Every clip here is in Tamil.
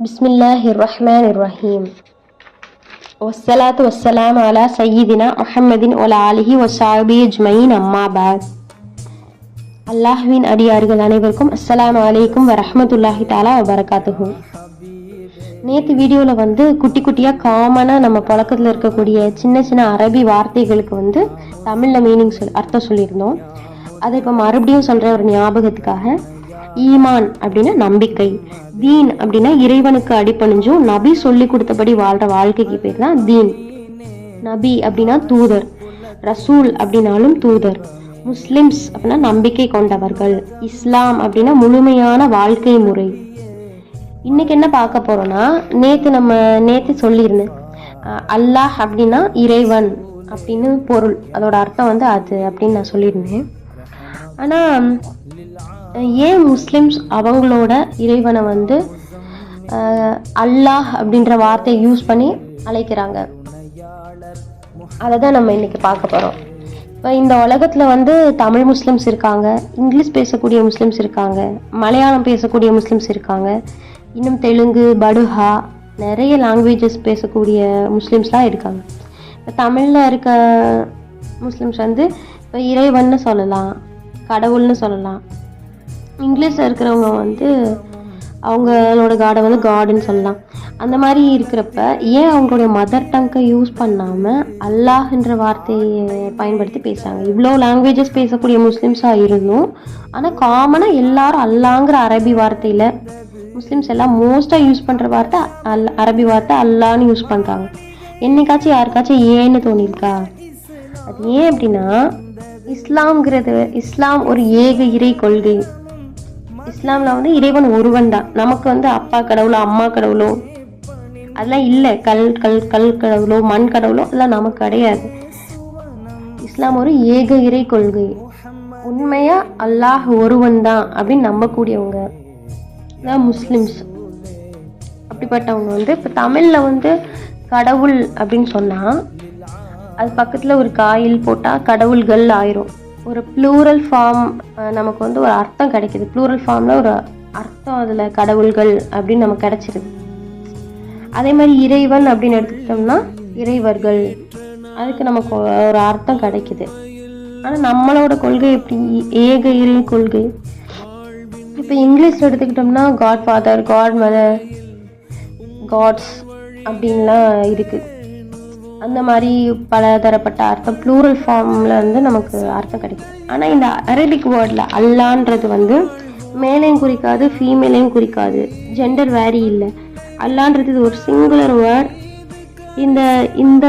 பிஸ்மில்லாஹி ரஹ்மான் ரஹீம் ஒசலாத்து வசலாம் அலா சையீதினா முஹம்மதின் ஒல ஆலிஹி ஒசாபி ஜ்மயின் அம்மா பாஸ் அல்லாஹ்வின் அடியார்கள் அனைவருக்கும் அஸ்லாம் வலைக்கும் வரஹமத்துல்லாஹி தாலா வரகாத்துஹு நேற்று வீடியோவில் வந்து குட்டி குட்டியாக காமனாக நம்ம புழக்கத்தில் இருக்கக்கூடிய சின்ன சின்ன அரபி வார்த்தைகளுக்கு வந்து தமிழில் மீனிங் சொல் அர்த்தம் சொல்லியிருந்தோம். அதை இப்போ மறுபடியும் சொல்கிற ஒரு ஞாபகத்துக்காக ஈமான் அப்படின்னா நம்பிக்கை. தீன் அப்படின்னா இறைவனுக்கு அடிப்பணிஞ்சும் நபி சொல்லி கொடுத்தபடி வாழ்கிற வாழ்க்கைக்கு பேர் தான் தீன். நபி அப்படின்னா தூதர். ரசூல் அப்படின்னாலும் தூதர். முஸ்லிம்ஸ் அப்படின்னா நம்பிக்கை கொண்டவர்கள். இஸ்லாம் அப்படின்னா முழுமையான வாழ்க்கை முறை. இன்னைக்கு என்ன பார்க்க போறோம்னா நேத்து நம்ம நேத்து சொல்லியிருந்தேன். அல்லாஹ் அப்படின்னா இறைவன் அப்படின்னு பொருள். அதோட அர்த்தம் வந்து அது அப்படின்னு நான் சொல்லியிருந்தேன். ஆனால் ஏன் முஸ்லிம்ஸ் அவங்களோட இறைவனை வந்து அல்லாஹ் அப்படின்ற வார்த்தையை யூஸ் பண்ணி அழைக்கிறாங்க? அதை தான் நம்ம இன்னைக்கு பார்க்க போகிறோம் இப்போ இந்த உலகத்தில் வந்து தமிழ் முஸ்லிம்ஸ் இருக்காங்க இங்கிலீஷ் பேசக்கூடிய முஸ்லிம்ஸ் இருக்காங்க மலையாளம் பேசக்கூடிய முஸ்லிம்ஸ் இருக்காங்க இன்னும் தெலுங்கு படுஹா நிறைய லாங்குவேஜஸ் பேசக்கூடிய முஸ்லிம்ஸ்லாம் இருக்காங்க. இப்போ தமிழில் இருக்க முஸ்லிம்ஸ் வந்து இப்போ இறைவன்னு சொல்லலாம் கடவுள்னு சொல்லலாம் இங்கிலீஷில் இருக்கிறவங்க வந்து அவங்களோட காடை வந்து காடுன்னு சொல்லலாம். அந்த மாதிரி இருக்கிறப்ப ஏன் அவங்களுடைய மதர் டங்கை யூஸ் பண்ணாமல் அல்லாஹ்ன்ற வார்த்தையை பயன்படுத்தி பேசுகிறாங்க இவ்வளோ லாங்குவேஜஸ் பேசக்கூடிய முஸ்லீம்ஸாக இருந்தும் ஆனால் காமனாக எல்லாரும் அல்லாங்கிற அரபி வார்த்தையில் முஸ்லீம்ஸ் எல்லாம் மோஸ்ட்டாக யூஸ் பண்ணுற வார்த்தை அல் அரபி வார்த்தை அல்லான்னு யூஸ் பண்ணுறாங்க என்னைக்காச்சும் யாருக்காச்சும் ஏன்னு தோணியிருக்கா? அது ஏன் அப்படின்னா இஸ்லாம்ங்கிறது இஸ்லாம் ஒரு ஏக இறை கொள்கை. இஸ்லாமில் வந்து இறைவன் ஒருவன் தான் நமக்கு வந்து அப்பா கடவுளோ அம்மா கடவுளோ அதெல்லாம் இல்லை. கல் கல் கல் கடவுளோ மண் கடவுளோ அதெல்லாம் நமக்கு கிடையாது. இஸ்லாம் ஒரு ஏக இறை கொள்கை. உண்மையாக அல்லாஹ் ஒருவன் தான் அப்படின்னு நம்பக்கூடியவங்க தான் முஸ்லிம்ஸ். அப்படிப்பட்டவங்க வந்து இப்போ தமிழில் வந்து கடவுள் அப்படின்னு சொன்னால் அது பக்கத்தில் ஒரு காயில் போட்டால் கடவுள்கள் ஆயிரும். ஒரு ப்ளூரல் ஃபார்ம் நமக்கு வந்து ஒரு அர்த்தம் கிடைக்குது. ப்ளூரல் ஃபார்மில் ஒரு அர்த்தம் அதில் கடவுள்கள் அப்படின்னு நமக்கு கிடைச்சிருது. அதே மாதிரி இறைவன் அப்படின்னு எடுத்துக்கிட்டோம்னா இறைவர்கள். அதுக்கு நமக்கு ஒரு அர்த்தம் கிடைக்குது. ஆனால் நம்மளோட கொள்கை எப்படி? ஏக இறை கொள்கை. இப்போ இங்கிலீஷ் எடுத்துக்கிட்டோம்னா god father god mother gods அப்படின்லாம் இருக்குது அந்த மாதிரி பலதரப்பட்ட அர்த்தம் ப்ளூரல் ஃபார்மில் வந்து நமக்கு அர்த்தம் கிடைக்கும். ஆனால் இந்த அரபிக் வேர்டில் அல்லான்றது வந்து மேலையும் குறிக்காது ஃபீமேலையும் குறிக்காது. ஜெண்டர் வேரி இல்லை. அல்லான்றது இது ஒரு சிங்குலர் வேர்ட் இந்த இந்த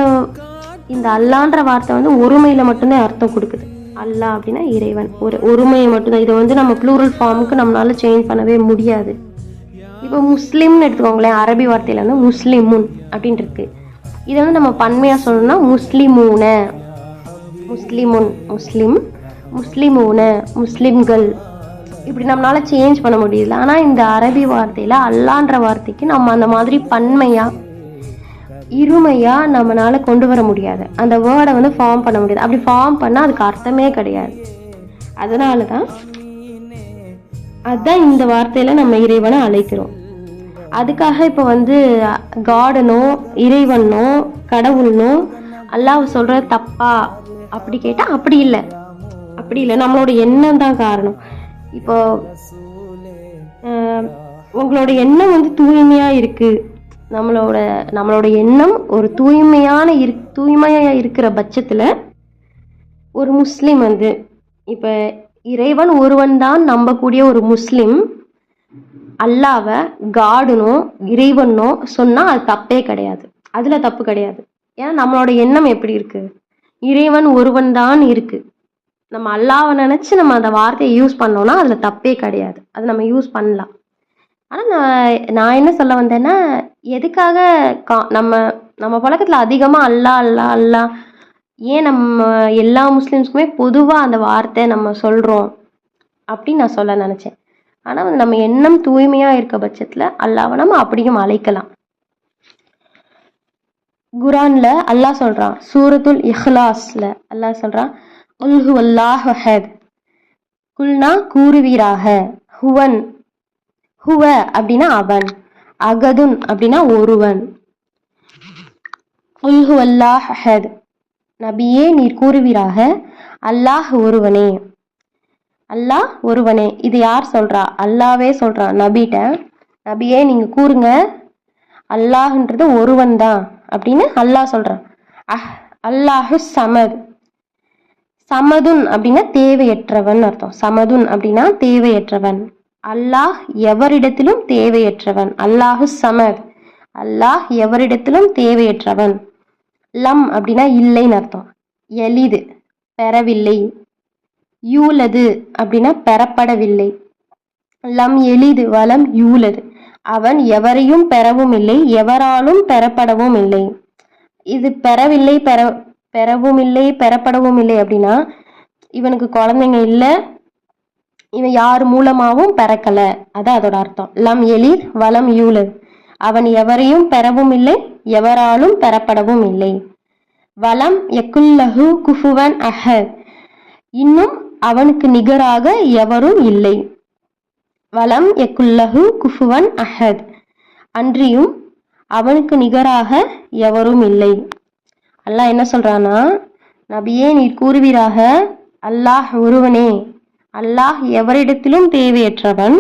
இந்த அல்லான்ற வார்த்தை வந்து ஒருமையில் மட்டும்தான் அர்த்தம் கொடுக்குது. அல்லா அப்படின்னா இறைவன். ஒரு ஒருமையை மட்டும்தான். இதை வந்து நம்ம ப்ளூரல் ஃபார்முக்கு நம்மளால சேஞ்ச் பண்ணவே முடியாது. இப்போ முஸ்லீம்னு எடுத்துக்கோங்களேன் அரபி வார்த்தையில் வந்து முஸ்லிமுன் அப்படின்ட்டு இருக்குது இதை வந்து நம்ம பன்மையாக சொல்லணும்னா முஸ்லிமூன. முஸ்லிமுன் முஸ்லிம் முஸ்லிமூன முஸ்லிம்கள். இப்படி நம்மளால் சேஞ்ச் பண்ண முடியல. ஆனால் இந்த அரபி வார்த்தையில் அல்லான்ற வார்த்தைக்கு நம்ம அந்த மாதிரி பன்மையாக இருமையாக நம்மளால் கொண்டு வர முடியாது. அந்த வேர்டை வந்து ஃபார்ம் பண்ண முடியாது. அப்படி ஃபார்ம் பண்ணால் அதுக்கு அர்த்தமே கிடையாது. அதனால தான் அதுதான் இந்த வார்த்தையில் நம்ம இறைவனை அழைக்கிறோம். அதுக்காக இப்போ வந்து காடனும் இறைவனும் கடவுள்னும் அல்லாஹ் சொல்கிற தப்பா? அப்படி கேட்டால் அப்படி இல்லை. அப்படி இல்லை. நம்மளோட எண்ணம் தான் காரணம். இப்போ உங்களோட எண்ணம் வந்து தூய்மையாக இருக்குது நம்மளோட நம்மளோட எண்ணம் ஒரு தூய்மையான இரு தூய்மையாக இருக்கிற பட்சத்தில் ஒரு முஸ்லீம் வந்து இப்போ இறைவன் ஒருவன் தான் நம்பக்கூடிய ஒரு முஸ்லீம். அல்லாவை காடுனோ இறைவனோ சொன்னால் அது தப்பே கிடையாது. அதில் தப்பு கிடையாது. ஏன்னா நம்மளோட எண்ணம் எப்படி இருக்கு? இறைவன் ஒருவன் தான் இருக்கு. நம்ம அல்லாவை நினச்சி நம்ம அந்த வார்த்தையை யூஸ் பண்ணோம்னா அதில் தப்பே கிடையாது. அது நம்ம யூஸ் பண்ணலாம். ஆனால் நான் நான் என்ன சொல்ல வந்தேன்னா எதுக்காக கா நம்ம நம்ம பழக்கத்தில் அதிகமாக அல்லா அல்லா அல்லா ஏன் நம்ம எல்லா முஸ்லீம்ஸ்க்குமே பொதுவாக அந்த வார்த்தை நம்ம சொல்கிறோம் அப்படின்னு நான் சொல்ல நினச்சேன். ஆனால் வந்து நம்ம எண்ணம் தூய்மையாக இருக்க பட்சத்தில் அல்லாவை நம்ம அப்படியும் அழைக்கலாம். குரான்ல அல்லாஹ் சொல்கிறான் சூரத்துல் இஹ்லாஸ்ல அல்லாஹ் சொல்கிறான் உல்ஹு அல்லாஹ் ஹத் குல்னா கூறுவீராக ஹுவன். ஹுவ அப்படின்னா அவன் அகதுன் அப்படின்னா ஒருவன். உல்ஹு அல்லாஹ் அஹத் நபியே நீர் கூறுவீராக அல்லாஹ் ஒருவனே. அல்லாஹ் ஒருவனே. இது யார் சொல்றா? அல்லாவே சொல்றான் நபிட்ட. நபியே நீங்க கூறுங்க. அல்லாஹ்ன்றது ஒருவன் தான் அப்படின்னு அல்லாஹ் சொல்றான் அஹ் அல்லாஹு சமது. சமதுன் அப்படின்னா தேவையற்றவன் அர்த்தம். சமதுன் அப்படின்னா தேவையற்றவன். அல்லாஹ் எவரிடத்திலும் தேவையற்றவன். அல்லாஹு சமத். அல்லாஹ் எவரிடத்திலும் தேவையற்றவன். லம் அப்படின்னா இல்லைன்னு அர்த்தம். எளிது. பெறவில்லை. யூலது அப்படின்னா பெறப்படவில்லை. லம் எளிது வலம் யூலது. அவன் எவரையும் பெறவும் இல்லை எவராலும் பெறப்படவும் இல்லை. இது பெறவில்லை பெற பெறவும் இல்லை பெறப்படவும் இல்லை அப்படின்னா இவனுக்கு குழந்தைங்க இல்லை இவன் யார் மூலமாகவும் பிறக்கல. அதான் அதோட அர்த்தம். லம் எளிர் வலம் யூலது. அவன் எவரையும் பெறவும் இல்லை எவராலும் பெறப்படவும் இல்லை. வலம் எக்குல்லஹு குஃபுவன் அஹர் இன்னும் அவனுக்கு நிகராக எவரும் இல்லை. வலம் எக்குல்லஹு குஃபுவன் அஹத். அன்றியும் அவனுக்கு நிகராக எவரும் இல்லை. அல்லாஹ் என்ன சொல்றானா நபியே நீர் கூறுவீராக அல்லாஹ் ஒருவனே. அல்லாஹ் எவரிடத்திலும் தேவையற்றவன்.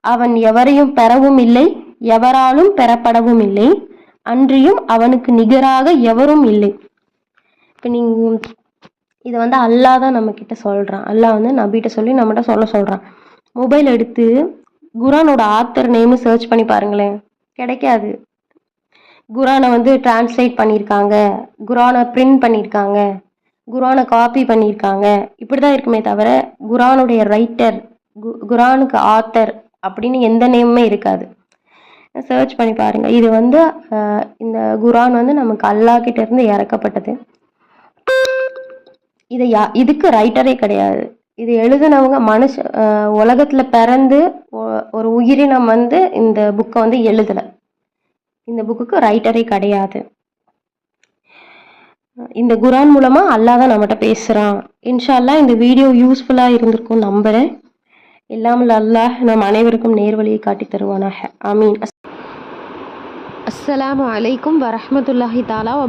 அவன் எவரையும் பெறவும் இல்லை எவராலும் பெறப்படவும் இல்லை. அன்றியும் அவனுக்கு நிகராக எவரும் இல்லை. இப்போ நீங்கள் இதை வந்து அல்லாஹ் தான் நம்மக்கிட்ட சொல்கிறான் அல்லாஹ் வந்து நபிகிட்ட சொல்லி நம்மகிட்ட சொல்ல சொல்கிறான் மொபைல் எடுத்து குரானோட ஆத்தர் நேமு சர்ச் பண்ணி பாருங்களேன். கிடைக்காது. குரானை வந்து டிரான்ஸ்லேட் பண்ணியிருக்காங்க. குரானை பிரிண்ட் பண்ணியிருக்காங்க. குரானை காப்பி பண்ணியிருக்காங்க. இப்படி தான் இருக்குமே தவிர குரானுடைய ரைட்டர் கு குரானுக்கு ஆத்தர் அப்படின்னு எந்த நேமுமே இருக்காது. சர்ச் பண்ணி பாருங்கள் இது வந்து இந்த குரான் வந்து நமக்கு அல்லாஹ் கிட்டேருந்து இறக்கப்பட்டது. இதை யா இதுக்கு ரைட்டரே கிடையாது. இது எழுதினவங்க மனுஷ உலகத்தில் பிறந்து ஒரு உயிரினம் வந்து இந்த புக்கை வந்து எழுதலை. இந்த புக்குக்கு ரைட்டரே கிடையாது. இந்த குரான் மூலமாக அல்லாஹ் தான் நம்மகிட்ட பேசுகிறான் இன்ஷால்லா இந்த வீடியோ யூஸ்ஃபுல்லாக இருந்திருக்கும் நம்புகிறேன் இல்லாமல் அல்லாஹ் நம் அனைவருக்கும் நேர்வழியை காட்டி தருவானாக. ஆமீன். அஸ்ஸலாமு அலைக்கும் வரமத்துல்லாஹி தாலா வ